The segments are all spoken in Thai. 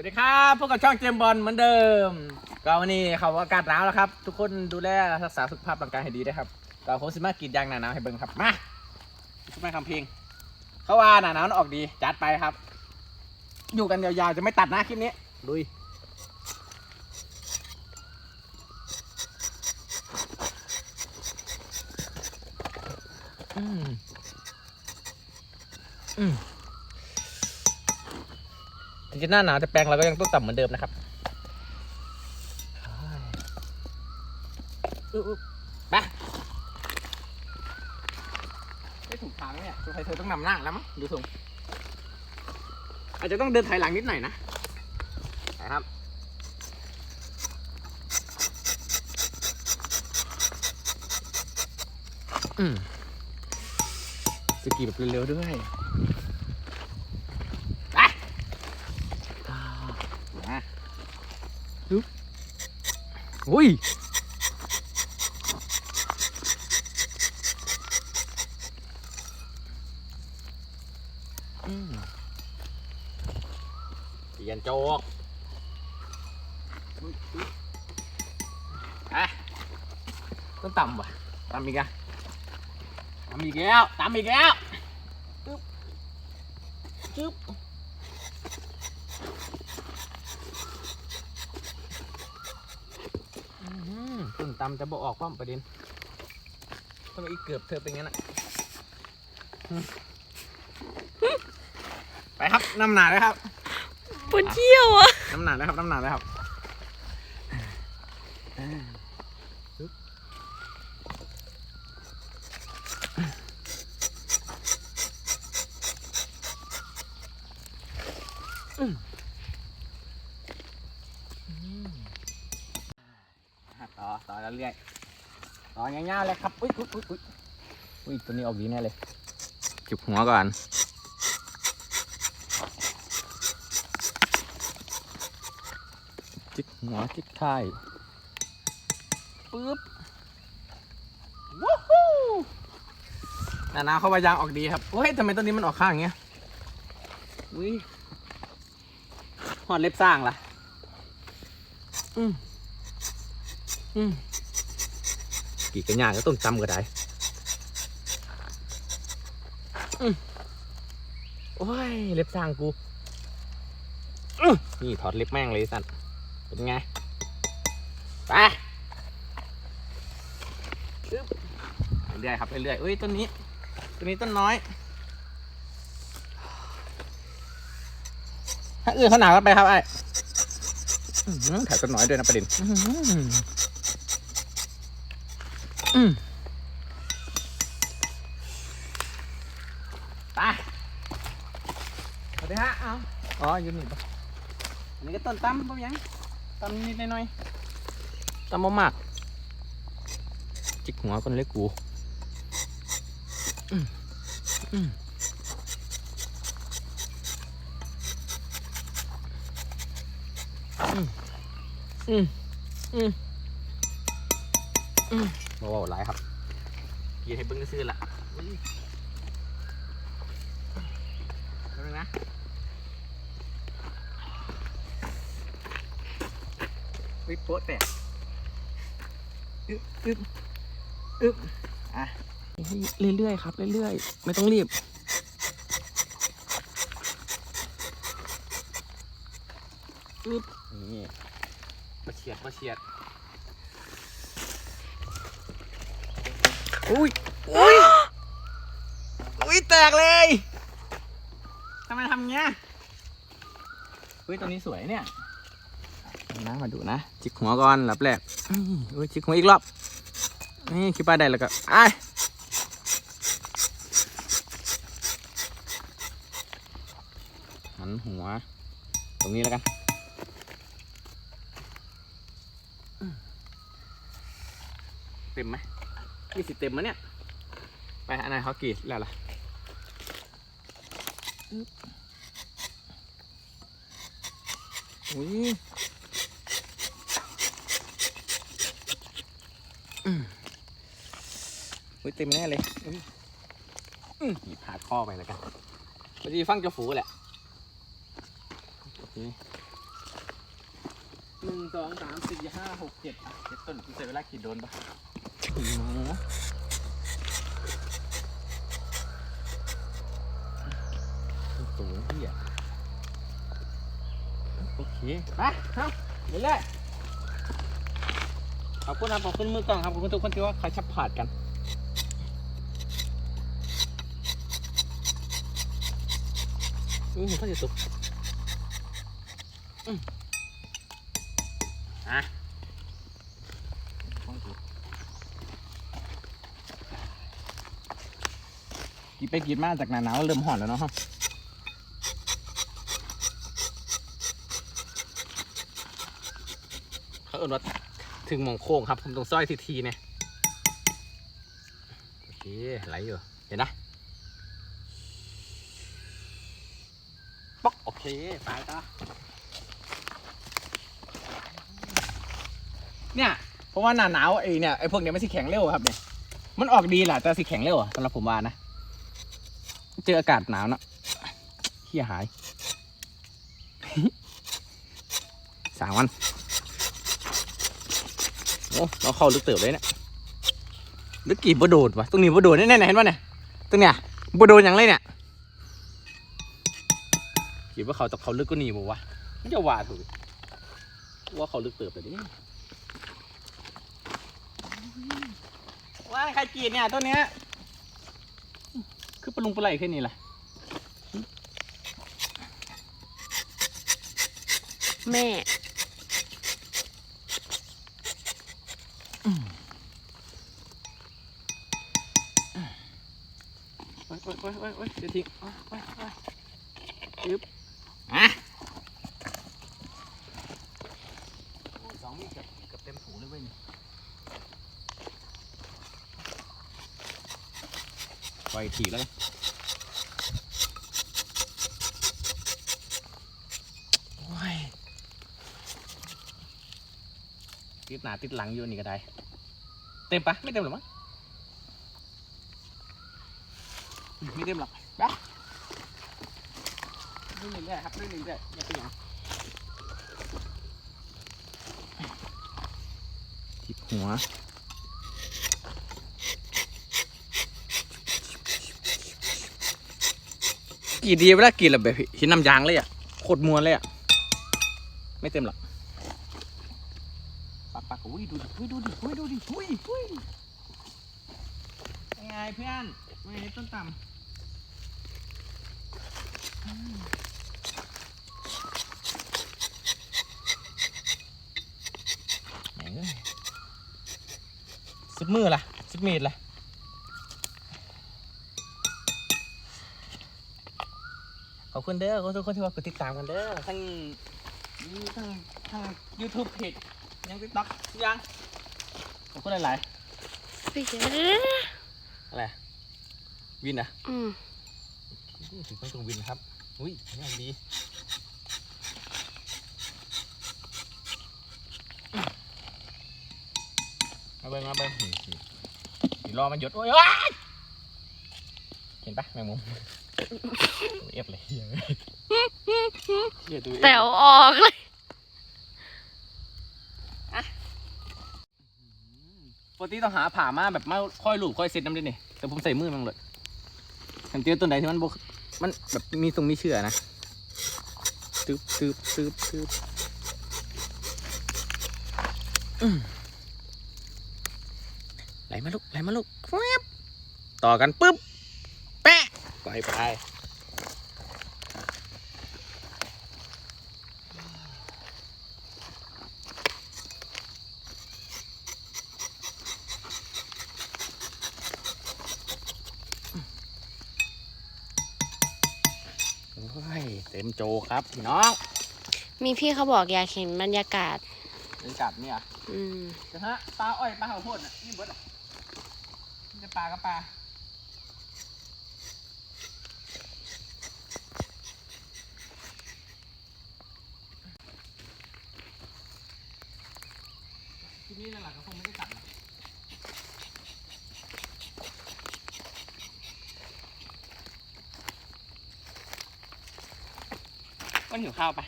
วัสดีครับพวกกับช่องเจมบอลเหมือนเดิม ก็วันนี้เขาอากาศหนาวแล้วครับ ทุกคนดูแลรักษาสุขภาพร่างกายให้ดีด้ครับก็โคสิมากรีดยางหนาหนาวให้เบิ่งครับมาทุกท่านคำเพลงเขาว่าหนาหนาวมันออกดีจัดไปครับ อยู่กันยาวๆจะไม่ตัดนะคลิปนี้ลุยอืมอืม งจะหน้าหนาวแต่แปลงเราก็ยังต้องต่ำเหมือนเดิมนะครับอุ๊บอุ๊บไปไม่ถูกทางเนี่ยสงสัยเธอต้องนำหน้าแล้วมั้งดูทรงอาจจะต้องเดินถอยหลังนิดหน่อยนะไปครับอืมสกีแบบเร็วๆด้วย ไปมาฮึบ อุ้ยอืมเปลี่ยนโจกอะต้องต่ำว่ะต่ำอีกอะต่ำอีกแล้วต่ำอีกแล้วจึ๊บจึ๊บ อื้อหือ ต้นตำจะบอกออกป้อมประเด็นทำไมอีเกือบเธอเป็นงั้นอะอืมไปครับน้ำหนาเลยครับปวดเที่ยวอะน้ำหนาเลยครับน้ำหนาเลยครับปึ๊บอืมอืมอะต่อต่อแล้วเรื่อยต่อ เงี้ยๆเลยครับ อุ้ยอุ้ยอุ้ยอุ้ยอุ้ยตัวนี้ออกดีแน่เลย จุบหัวก่อน จิกหัวจิกท้ายปึ๊บวู้ฮู้หนาหนาวเข้าไปยางออกดีครับเฮ้ยทำไมต้นนี้มันออกข้างอย่างเงี้ยอุ้ยหอดเล็บสร้างล่ะ อืมอืม กี่กระยาก็ต้นจำก็ได้โอ้ย เล็บสร้างกูนี่ถอดเล็บแม่งเลยสัตว์เป็นไง ไปเรื่อยๆครับเรื่อยๆเอ้ยต้นนี้ต้นนี้ต้นน้อย ถ้าอื่นเขาหนาวกันไปครับไอ้ถ่ายต้นน้อยด้วยนะประเด็น อื้อหืออืมไปสวัสดีฮะ เอาอ๋ออยู่นี่ปะอันนี้ก็ต้นตั้มปะยังตำนิดหน่อยๆตำบ่มาก จิกหัวคนเล็กกูอืมอืมอืมอืมอืม อืมโอ้โหหลายครับกินให้เบิ้งซื่อๆละอุ้ยแป๊บนึงนะวิโป๊ะแตกอึ๊บอึ๊บอึ๊บอะเรื่อยๆครับเรื่อยๆ ไม่ต้องรีบอึ๊บนี่มาเฉียดมาเฉียด อุ้ยอุ้ยอุ้ยแตกเลยทำไมทำเงี้ยอุ้ยตัวนี้สวยเนี่ยนะมาดูนะจิกหัวก่อนหลับแรกอื้ออุ้ยจิกหัวอีกรอบนี่คิดว่าได้แล้วก็ไอ้ายหันหัว ตรงนี้แล้วกันอืมเต็มไหม นี่สิเต็มมะเนี่ย ไปอันไหนเขากรีดแล้วล่ะอุ้ยอุ้ยเต็มแน่เลยอือหยิบหาข้อไปแล้วกันพอดีฟังจะฝูแหละหนึ่งสองสามสี่ห้าหกเจ็ดเจ็ดต้นกูใส่เวลาขีดโดนปะ สูงพี่อะโอเคไปครับเรื่อยๆขอบคุณครับขอบคุณมือกล้องครับขอบคุณทุกคนที่ว่าใครชับผานกันอืมเขาจะสุกอืมอะ กินไปกินมาจากหนาหนาวเริ่มห่อนแล้วเนาะเขาเอินว่าถึงมองโค้งครับผมต้องซอยทีทีๆเนี่ยโอเคไหลอยู่เห็นนะป๊อกโอเคไปต่อเนี่ยเพราะว่าหนาหนาวไอ้เนี่ยไอ้พวกเนี้ยมันสิแข็งเร็วครับเนี่ยมันออกดีแหละแต่สิแข็งเร็วสำหรับผมว่านะ เจออากาศหนาวเนอะเขี้ยหายสามวันโอ้เราเข้าลึกเติบเลยเนี่ยลึกกี่บโดดวะตรงนี้บโดดแน่ๆเห็นป่ะเนี่ยตรงเนี้ยบโดดอย่างเลยเนี่ยคิดว่าเขาจะเขาลึกก็หนีบอกวะไม่จะว่าถูกว่าเขาลึกเติบเลยดิว่าใครกีดเนี่ยต้นเนี้ย คือปลาลุงปลาไหลแค่นี้แหละแม่โอ๊ยโอ๊ยโอ๊ยโอ๊ยโอ๊ยเดี๋ยวทิ้งโอ๊ยโอ๊ยโอ๊ยยึบอะโอ้ยสองมีดเกือบเกือบเต็มถุงเลยเว้ยนี่ปล่ อยทีแล้วกันโอ้ยติดหนาติดหลังอยู่นี่ก็ได้ เต็มปะไม่เต็มหรอมั้งไม่เต็มหรอกไปเรื่อยๆเรื่อยๆครับเรื่อยๆเรื่อยๆอย่าไปหยังทิบหัว กี่ดีเวลากินแล้วแบบหินน้ำยางเลยอะโคตรมวนเลยอะไม่เต็มหรอกปักปักอุ้ยดูดิอุ้ยดูดิอุ้ยดูดิอุ้ยอุ้ยยังไงเพื่อนไม่ให้ต้นต่ำแหม่งเอ้ยสุดมือละสุดมีดละ คุณเด้อขอบคุณทุกคนที่ว่ากดติดตามกันเด้อทั้งทั้งทั้งยูทูบเพจยังติ๊กต็อกยังขอบคุณหลายไปเจอๆอะไรวินอะอืมถึงต้องตรงวินครับอุ้ยนี่ดีมาเบิ้งมาเบิ้งนี่นี่นี่รอมันหยดโอ้ยว้ายเห็นปะแมงมุม ตัวเอฟเลยเหี้ยเหี้ยตัวเอฟแต่วออกเลยปกติต้องหาผ่ามาแบบมาค่อยลูบค่อยเซ็ตน้ำด้วยนี่แต่ผมใส่มือมันเลยฉันเจอตัวไหนที่มันบกมันแบบมีตรงมีเชื่อนะตึบตึบตึบตึบอืมไหลมาลูกไหลมาลูกแวบต่อกันปุ๊บแปะ ไปไปโอ้ยเต็มโจครับพี่น้อง มีพี่เขาบอกอยากเห็นบรรยากาศบรรยากาศเนี่ยอืมจะฮะปลาอ้อยปลาข้าวโพดอะนี่เบิดอะนี่จะปลากับปลาทีนี้หลักๆก็คงไม่ได้ตัดนะ ก็หิวข้าวไป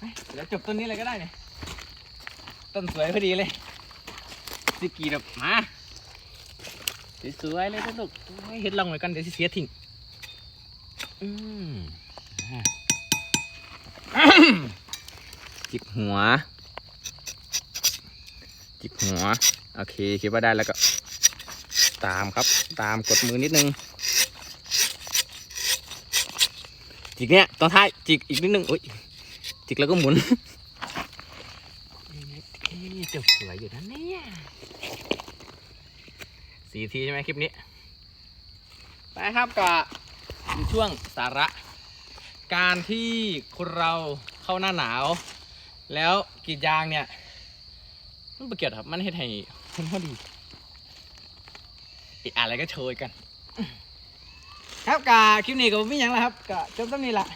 ไม่เดี๋ยวจบต้นนี้เลยก็ได้เนี่ยต้นสวยพอดีเลยสิกรีดแบบมาสวยๆเลยสนุกโอ้ยเฮ็ดลองไว้กันเดี๋ยวสิเสียทิ้งอืมอะจิกหัว จิกหัว โอเคคิดว่าได้แล้วก็ ตามครับ ตามกดมือนิดนึง จิกเนี้ยตอนท้ายจิกอีกนิดนึงอุ้ยจิกแล้วก็หมุนนี่เจ้าสวยอยู่นะเนี่ยสี่ทีใช่ไหมคลิปนี้ ไปครับกับช่วงสาระ การที่คนเราเข้าหน้าหนาว แล้วกรีดยางเนี่ย มันประเกิดครับ มันเฮ็ดให้มันพอดีอีกอะไรก็โชยกัน ครับกาคลิปนี้ก็ไม่ยังแล้วครับก็จบตรงนี้ละ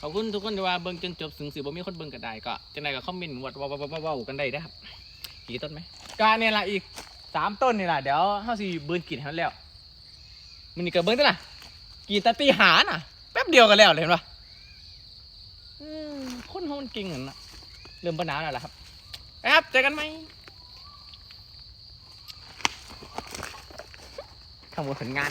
ขอบคุณทุกคนที่ว่าเบิ่งจนจบถึงสิบ่มีคนเบิ่งก็ได้ก็จังไดก็คอมเมนต์วัดว้าวว้าวว้าวกันได้นะครับกี่ต้นไหมก็เนี่ยละอีกสามต้นนี่ละเดี๋ยวเฮาสิเบิ่งกรีดให้มันแล้วมันนี่ก็เบิ่งตัวล่ะกรีดแตาตีหาน่ะแป๊บเดียวก็แล้วเลยเห็นปะอืมคนเฮามันเก่งเหมือนน่ะเริ่มปัญหาแล้วล่ะครับครับเจอกันไหมขโมยผลงาน